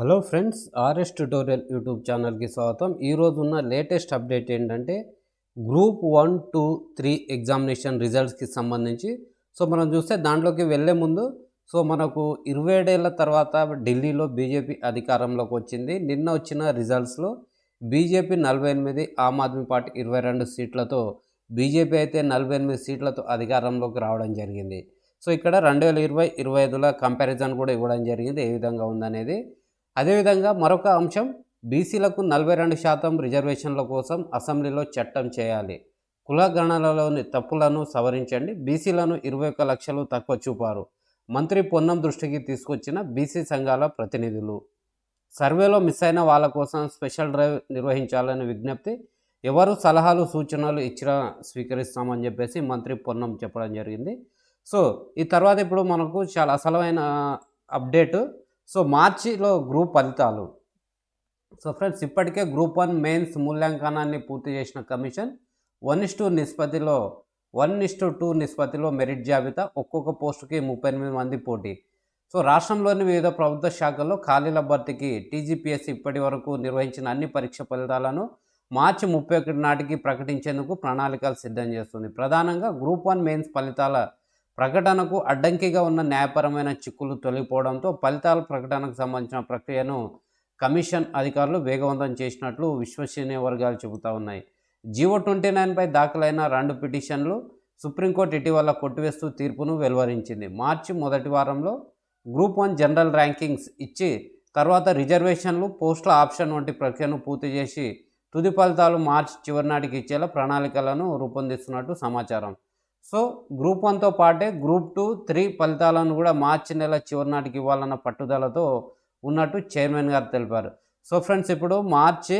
Hello friends RS tutorial YouTube ఛానల్కి స్వాగతం. ఈరోజు ఉన్న లేటెస్ట్ అప్డేట్ ఏంటంటే group one two three examination రిజల్ట్స్కి సంబంధించి. సో మనం చూస్తే దాంట్లోకి వెళ్ళే ముందు సో మనకు ఇరవై ఏడేళ్ళ తర్వాత ఢిల్లీలో బీజేపీ అధికారంలోకి వచ్చింది. నిన్న వచ్చిన రిజల్ట్స్లో బీజేపీ నలభై ఎనిమిది ఆమ్ ఆద్మీ పార్టీ ఇరవై రెండు సీట్లతో బీజేపీ అయితే నలభై ఎనిమిది సీట్లతో అధికారంలోకి రావడం జరిగింది. సో ఇక్కడ రెండు వేల ఇరవై ఇరవై ఐదుల కంపారిజన్ కూడా ఇవ్వడం జరిగింది. ఏ విధంగా ఉందనేది అదేవిధంగా మరొక అంశం బీసీలకు నలభై రెండు శాతం రిజర్వేషన్ల కోసం అసెంబ్లీలో చట్టం చేయాలి. కులగణనలోని తప్పులను సవరించండి. బీసీలను ఇరవై ఒక్క లక్షలు తక్కువ చూపారు. మంత్రి పొన్నం దృష్టికి తీసుకొచ్చిన బీసీ సంఘాల ప్రతినిధులు. సర్వేలో మిస్ అయిన వాళ్ళ కోసం స్పెషల్ డ్రైవ్ నిర్వహించాలని విజ్ఞప్తి. ఎవరు సలహాలు సూచనలు ఇచ్చినా స్వీకరిస్తామని చెప్పేసి మంత్రి పొన్నం చెప్పడం జరిగింది. సో ఈ తర్వాత ఇప్పుడు మనకు చాలా అసలమైన అప్డేటు సో మార్చిలో గ్రూప్ ఫలితాలు. సో ఫ్రెండ్స్ ఇప్పటికే గ్రూప్ వన్ మెయిన్స్ మూల్యాంకనాన్ని పూర్తి చేసిన కమిషన్ వన్ ఇస్ టూ నిష్పత్తిలో వన్ ఇస్ టు టూ నిష్పత్తిలో మెరిట్ జాబితా ఒక్కొక్క పోస్టుకి ముప్పై ఎనిమిది మంది పోటీ. సో రాష్ట్రంలోని వివిధ ప్రభుత్వ శాఖల్లో ఖాళీల భర్తీకి టీజీపీఎస్ ఇప్పటి వరకు నిర్వహించిన అన్ని పరీక్ష ఫలితాలను మార్చి ముప్పై ఒకటి నాటికి ప్రకటించేందుకు ప్రణాళికలు సిద్ధం చేస్తుంది. ప్రధానంగా గ్రూప్ వన్ మెయిన్స్ ఫలితాల ప్రకటనకు అడ్డంకిగా ఉన్న న్యాయపరమైన చిక్కులు తొలగిపోవడంతో ఫలితాల ప్రకటనకు సంబంధించిన ప్రక్రియను కమిషన్ అధికారులు వేగవంతం చేసినట్లు విశ్వసనీయ వర్గాలు చెబుతా ఉన్నాయి. జీవో ట్వంటీ నైన్పై దాఖలైన రెండు పిటిషన్లు సుప్రీంకోర్టు ఇటీవల కొట్టివేస్తూ తీర్పును వెలువరించింది. మార్చి మొదటి వారంలో గ్రూప్ వన్ జనరల్ ర్యాంకింగ్స్ ఇచ్చి తర్వాత రిజర్వేషన్లు పోస్టుల ఆప్షన్ వంటి ప్రక్రియను పూర్తి చేసి తుది ఫలితాలు మార్చి చివరి నాటికి ఇచ్చేలా ప్రణాళికలను రూపొందిస్తున్నట్టు సమాచారం. సో గ్రూప్ వన్తో పాటే గ్రూప్ టూ త్రీ ఫలితాలను కూడా మార్చి నెల చివరి నాటికి ఇవ్వాలన్న పట్టుదలతో ఉన్నట్టు చైర్మన్ గారు తెలిపారు. సో ఫ్రెండ్స్ ఇప్పుడు మార్చి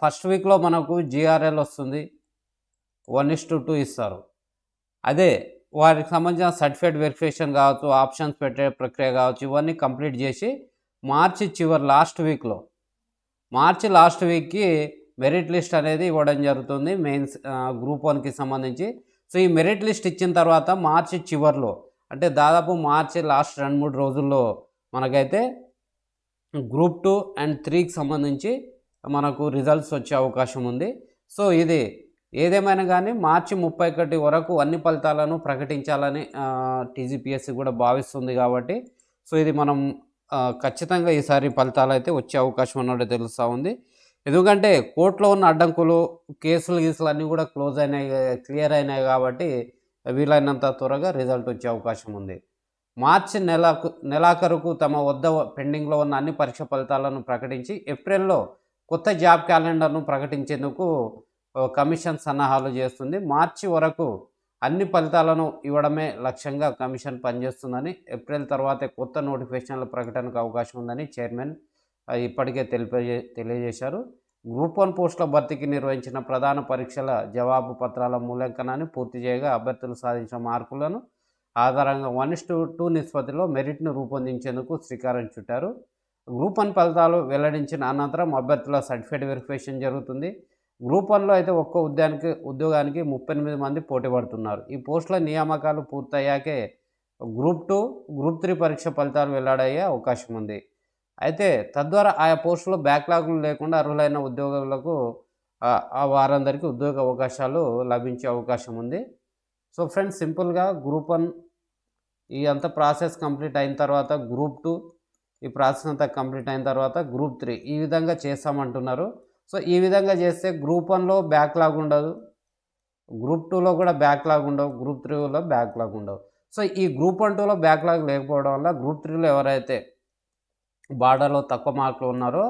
ఫస్ట్ వీక్లో మనకు జిఆర్ఎల్ వస్తుంది. వన్ ఇస్ టు టూ ఇస్తారు. అదే వారికి సంబంధించిన సర్టిఫికేట్ వెరిఫికేషన్ కావచ్చు ఆప్షన్స్ పెట్టే ప్రక్రియ కావచ్చు ఇవన్నీ కంప్లీట్ చేసి మార్చి చివరి లాస్ట్ వీక్లో మార్చి లాస్ట్ వీక్కి మెరిట్ లిస్ట్ అనేది ఇవ్వడం జరుగుతుంది మెయిన్స్ గ్రూప్ వన్కి సంబంధించి. సో ఈ మెరిట్ లిస్ట్ ఇచ్చిన తర్వాత మార్చి చివరిలో అంటే దాదాపు మార్చి లాస్ట్ రెండు మూడు రోజుల్లో మనకైతే గ్రూప్ టూ అండ్ త్రీకి సంబంధించి మనకు రిజల్ట్స్ వచ్చే అవకాశం ఉంది. సో ఇది ఏదేమైనా కానీ మార్చి ముప్పై ఒకటి వరకు అన్ని ఫలితాలను ప్రకటించాలని టీజీపీఎస్సీ కూడా భావిస్తుంది కాబట్టి సో ఇది మనం ఖచ్చితంగా ఈసారి ఫలితాలు అయితే వచ్చే అవకాశం ఉన్నట్టు తెలుస్తూ ఉంది. ఎందుకంటే కోర్టులో ఉన్న అడ్డంకులు కేసులు గీసులు అన్నీ కూడా క్లోజ్ అయినాయి క్లియర్ అయినాయి కాబట్టి వీలైనంత త్వరగా రిజల్ట్ వచ్చే అవకాశం ఉంది. మార్చి నెలకు నెలాఖరుకు తమ వద్ద పెండింగ్లో ఉన్న అన్ని పరీక్ష ఫలితాలను ప్రకటించి ఏప్రిల్లో కొత్త జాబ్ క్యాలెండర్ను ప్రకటించేందుకు కమిషన్ సన్నాహాలు చేస్తుంది. మార్చి వరకు అన్ని ఫలితాలను ఇవ్వడమే లక్ష్యంగా కమిషన్ పనిచేస్తుందని ఏప్రిల్ తర్వాతే కొత్త నోటిఫికేషన్ల ప్రకటనకు అవకాశం ఉందని చైర్మన్ ఇప్పటికే తెలిపజే తెలియజేశారు. గ్రూప్ వన్ పోస్టుల భర్తీకి నిర్వహించిన ప్రధాన పరీక్షల జవాబు పత్రాల మూల్యాంకనాన్ని పూర్తి చేయగా అభ్యర్థులు సాధించిన మార్కులను ఆధారంగా వన్ ఇస్ టూ టూ నిష్పత్తిలో మెరిట్ను రూపొందించేందుకు శ్రీకారం చుట్టారు. గ్రూప్ వన్ ఫలితాలు వెల్లడించిన అనంతరం అభ్యర్థుల సర్టిఫికేట్ వెరిఫికేషన్ జరుగుతుంది. గ్రూప్ వన్లో అయితే ఒక్క ఉద్యానికి ఉద్యోగానికి ముప్పై ఎనిమిది మంది పోటీ పడుతున్నారు. ఈ పోస్టుల నియామకాలు పూర్తయ్యాకే గ్రూప్ టూ గ్రూప్ త్రీ పరీక్ష ఫలితాలు వెల్లడయ్యే అవకాశం ఉంది. అయితే తద్వారా ఆయా పోస్టులో బ్యాక్లాగులు లేకుండా అర్హులైన ఉద్యోగులకు వారందరికీ ఉద్యోగ అవకాశాలు లభించే అవకాశం ఉంది. సో ఫ్రెండ్స్ సింపుల్గా గ్రూప్ వన్ ఈ అంత ప్రాసెస్ కంప్లీట్ అయిన తర్వాత గ్రూప్ టూ ఈ ప్రాసెస్ అంతా కంప్లీట్ అయిన తర్వాత గ్రూప్ త్రీ ఈ విధంగా చేస్తామంటున్నారు. సో ఈ విధంగా చేస్తే గ్రూప్ వన్లో బ్యాక్లాగ్ ఉండదు గ్రూప్ టూలో కూడా బ్యాక్లాగ్ ఉండవు గ్రూప్ త్రీలో బ్యాక్లాగ్ ఉండవు. సో ఈ గ్రూప్ వన్ టూలో బ్యాక్లాగ్ లేకపోవడం వల్ల గ్రూప్ త్రీలో ఎవరైతే బార్డర్లో తక్కువ మార్కులు ఉన్నారో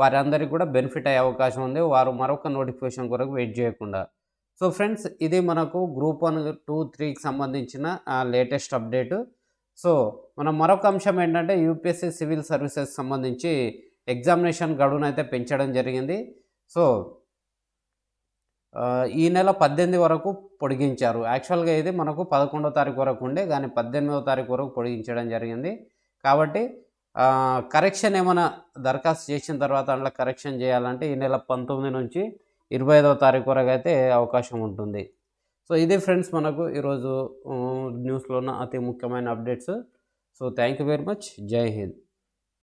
వారందరికీ కూడా బెనిఫిట్ అయ్యే అవకాశం ఉంది. వారు మరొక నోటిఫికేషన్ కొరకు వెయిట్ చేయకుండా. సో ఫ్రెండ్స్ ఇది మనకు గ్రూప్ వన్ టూ త్రీకి సంబంధించిన లేటెస్ట్ అప్డేటు. సో మనం మరొక అంశం ఏంటంటే యూపీఎస్సీ సివిల్ సర్వీసెస్ సంబంధించి ఎగ్జామినేషన్ గడువును అయితే పెంచడం జరిగింది. సో ఈ నెల పద్దెనిమిది వరకు పొడిగించారు. యాక్చువల్గా ఇది మనకు పదకొండో తారీఖు వరకు ఉండే కానీ పద్దెనిమిదో తారీఖు వరకు పొడిగించడం జరిగింది. కాబట్టి కరెక్షన్ ఏమైనా దరఖాస్తు చేసిన తర్వాత అందులో కరెక్షన్ చేయాలంటే ఈ నెల పంతొమ్మిది నుంచి ఇరవై ఐదవ తారీఖు వరకు అయితే అవకాశం ఉంటుంది. సో ఇది ఫ్రెండ్స్ మనకు ఈరోజు న్యూస్లో ఉన్న అతి ముఖ్యమైన updates. So thank you very much. Jai Hind.